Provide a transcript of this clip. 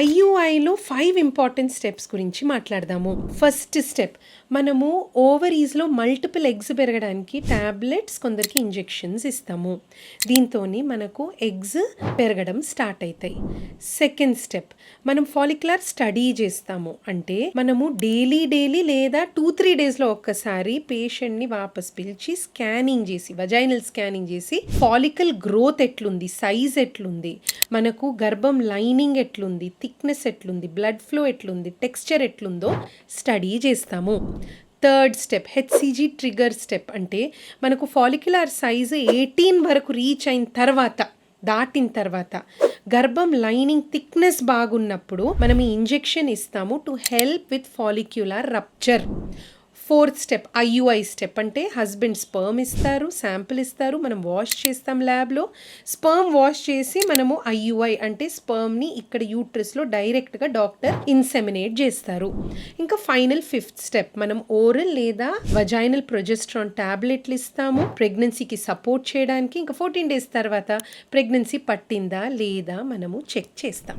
ఐయుఐలో five important steps గురించి మాట్లాడదాము. First step మనము ఓవరీస్లో మల్టిపుల్ ఎగ్స్ పెరగడానికి ట్యాబ్లెట్స్ కొందరికి ఇంజెక్షన్స్ ఇస్తాము. దీంతో మనకు ఎగ్స్ పెరగడం స్టార్ట్ అవుతాయి సెకండ్ స్టెప్ మనం ఫాలిక్యులర్ స్టడీ చేస్తాము. అంటే మనము డైలీ డైలీ లేదా టూ త్రీ డేస్లో ఒక్కసారి పేషెంట్ని వాపస్ పిలిచి స్కానింగ్ చేసి వజైనల్ స్కానింగ్ చేసి ఫాలికల్ గ్రోత్ ఎట్లుంది సైజ్ ఎట్లుంది మనకు గర్భం లైనింగ్ ఎట్లుంది థిక్నెస్ ఎట్లుంది బ్లడ్ ఫ్లో ఎట్లుంది టెక్స్చర్ ఎట్లుందో స్టడీ చేస్తాము. Third step HCG trigger step అంటే మనకు ఫాలిక్యులర్ సైజు ఎయిటీన్ వరకు రీచ్ అయిన తర్వాత దాటిన తర్వాత గర్భం లైనింగ్ థిక్నెస్ బాగున్నప్పుడు మనం ఈ ఇంజెక్షన్ ఇస్తాము to help with follicular rupture fourth step IUI step అంటే హస్బెండ్ స్పర్మ్ ఇస్తారు శాంపిల్ ఇస్తారు మనం వాష్ చేస్తాం ల్యాబ్లో. స్పర్మ్ వాష్ చేసి మనము ఐయుఐ అంటే స్పర్మ్ని ఇక్కడ యూట్రస్లో డైరెక్ట్గా డాక్టర్ ఇన్సెమినేట్ చేస్తారు. ఇంకా ఫైనల్ ఫిఫ్త్ స్టెప్ మనం ఓరల్ లేదా వజైనల్ ప్రొజెస్ట్రాన్ టాబ్లెట్లు ఇస్తాము ప్రెగ్నెన్సీకి సపోర్ట్ చేయడానికి. ఇంకా ఫోర్టీన్ డేస్ తర్వాత ప్రెగ్నెన్సీ పట్టిందా లేదా మనము చెక్ చేస్తాం.